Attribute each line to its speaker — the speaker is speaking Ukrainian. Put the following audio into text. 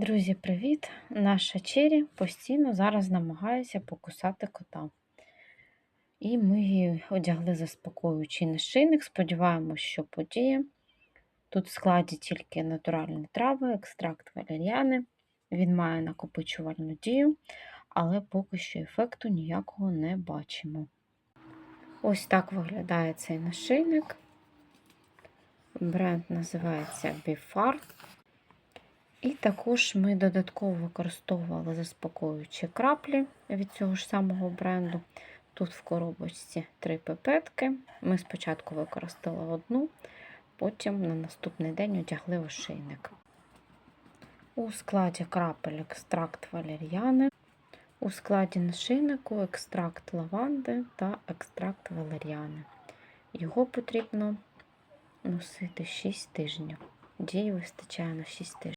Speaker 1: Друзі, привіт! Наша Чері постійно зараз намагається покусати кота. І ми її одягли заспокоюючий нашийник. Сподіваємось, що подіє. Тут в складі тільки натуральні трави, екстракт валеріани. Він має накопичувальну дію, але поки що ефекту ніякого не бачимо. Ось так виглядає цей нашийник. Бренд називається Bifar. І також ми додатково використовували заспокоюючі краплі від цього ж самого бренду. Тут в коробочці три пипетки. Ми спочатку використали одну, потім на наступний день одягли ошейник. У складі крапель екстракт валеріани, у складі нашийнику екстракт лаванди та екстракт валеріани. Його потрібно носити 6 тижнів. Дії вистачає на 6 тижнів.